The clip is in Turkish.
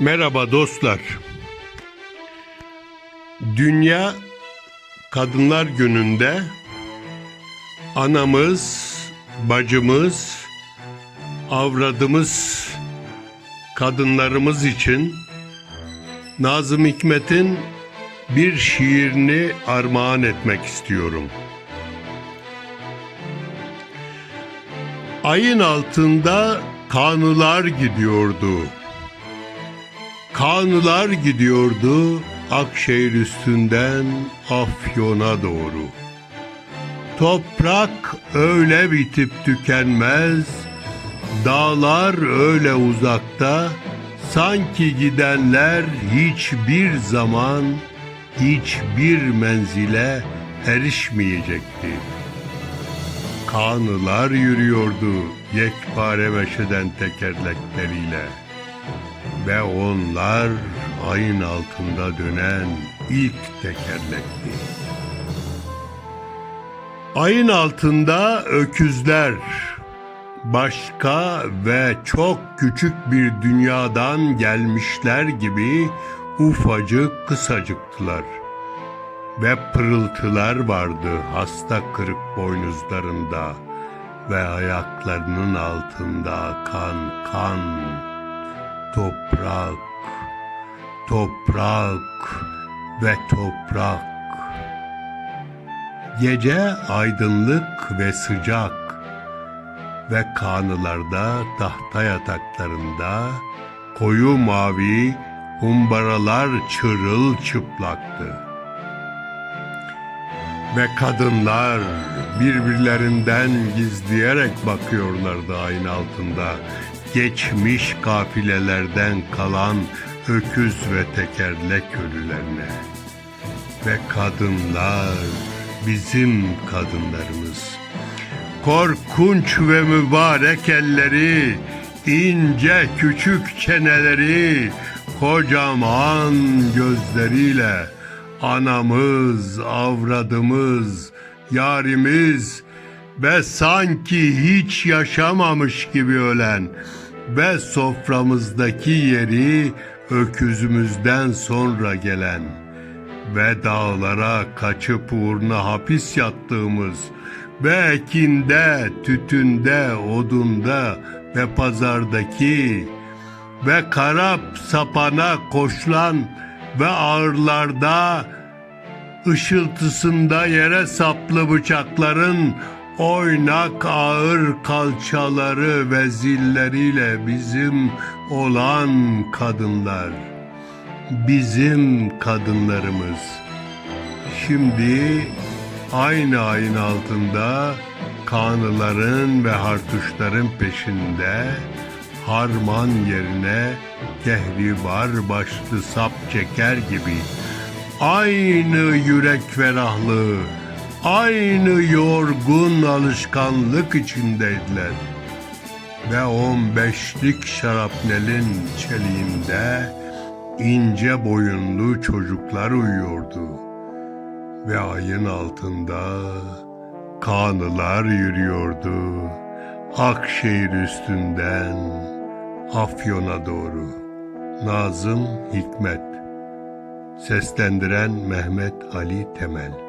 Merhaba dostlar. Dünya Kadınlar Günü'nde anamız, bacımız, avradımız, kadınlarımız için Nazım Hikmet'in bir şiirini armağan etmek istiyorum. Ayın altında kanılar gidiyordu. Kanılar gidiyordu Akşehir üstünden Afyon'a doğru. Toprak öyle bitip tükenmez, dağlar öyle uzakta, sanki gidenler hiçbir zaman hiçbir menzile erişmeyecekti. Kanılar yürüyordu yekpare meşeden tekerlekleriyle ve onlar ayın altında dönen ilk tekerlekti. Ayın altında öküzler başka ve çok küçük bir dünyadan gelmişler gibi ufacık kısacıktılar ve pırıltılar vardı hasta kırık boynuzlarında ve ayaklarının altında akan kan, toprak, toprak ve toprak. Gece aydınlık ve sıcak ve kanılarda tahta yataklarında koyu mavi humbaralar çırıl çıplaktı ve kadınlar birbirlerinden gizleyerek bakıyorlardı ayın altında. Geçmiş kafilelerden kalan öküz ve tekerlek ölülerine. Ve kadınlar bizim kadınlarımız. Korkunç ve mübarek elleri, ince küçük çeneleri, kocaman gözleriyle anamız, avradımız, yarimiz ve sanki hiç yaşamamış gibi ölen ve soframızdaki yeri öküzümüzden sonra gelen ve dağlara kaçıp uğruna hapis yattığımız ve ekinde, tütünde, odunda ve pazardaki ve karap sapana koşulan ve ağırlarda ışıltısında yere saplı bıçakların oynak ağır kalçaları ve zilleriyle bizim olan kadınlar, bizim kadınlarımız. Şimdi aynı ayın altında kanıların ve hartuşların peşinde harman yerine kehribar başlı sap çeker gibi aynı yürek ferahlığı, aynı yorgun alışkanlık içindeydiler. Ve on beşlik şarapnelin çeliğinde ince boyunlu çocuklar uyuyordu. Ve ayın altında kanılar yürüyordu. Akşehir üstünden Afyon'a doğru. Nazım Hikmet Seslendiren Mehmet Ali Temel